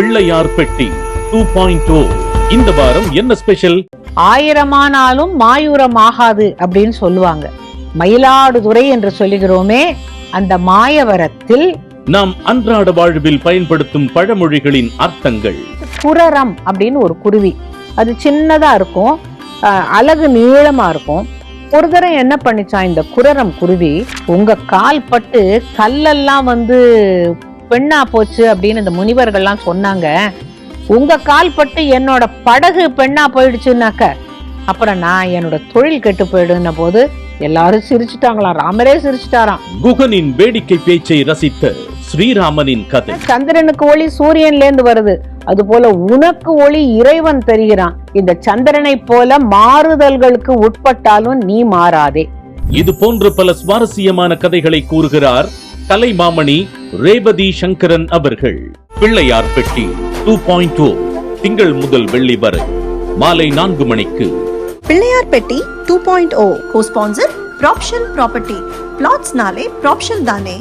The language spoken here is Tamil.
பிள்ளையார் பெட்டி. டூ பாயிண்ட் ஓ இந்த வாரம் என்ன ஸ்பெஷல் ஆயிரமானாலும் மாயூரம் ஆகாது அப்படின்னு சொல்லுவாங்க. மயிலாடுதுறை என்று சொல்லுகிறோமே அந்த மாயவரத்தில் நாம் அன்றாட வாழ்வில் பயன்படுத்தும் பழமொழிகளின் அர்த்தங்கள். குரரம் அப்படின்னு ஒரு குருவி. அது சின்னதா இருக்கும் அலகு நீளமா இருக்கும். ஒரு தடவை என்ன பண்ணிச்சான் இந்த குரரம் குருவி? உங்க கால் பட்டு கல்லெல்லாம் வந்து பெண்ணா போச்சு அப்படின்னு இந்த முனிவர்கள்லாம் சொன்னாங்க. உங்க கால் பட்டு என்னோட படகு பெண்ணா போயிடுச்சுன்னாக்க அப்புறம் நான் என்னோட தொழில் கெட்டு போயிடுன போது எல்லாரும் சிரிச்சுட்டாங்களாம். ராமரே சிரிச்சுட்டாராம். குகனின் வேடிக்கை பேச்சை ரசித்த ஸ்ரீராமனின் கதை. சந்திரனுக்கு ஒளி சூரியன்ல இருந்து வருது. அது போல உனக்கு ஒளி இறைவன் தெரிகிறான். இந்த சந்திரனை போல மாறுதல்களுக்கு உட்பட்டாலும் நீ மாறாதே. இது போன்ற பல சுவாரஸ்யமான கதைகளை கூறுகிறார் கலைமாமணி ரேவதி சங்கரன் அவர்கள். பிள்ளையார் பெட்டி டூ பாயிண்ட் ஓ திங்கள் முதல் வெள்ளி வரை மாலை நான்கு மணிக்கு. பிள்ளையார் பெட்டி two point O co sponsor proportion property பிளாட்ஸ்னாலே ப்ராப்ஷன் தானே.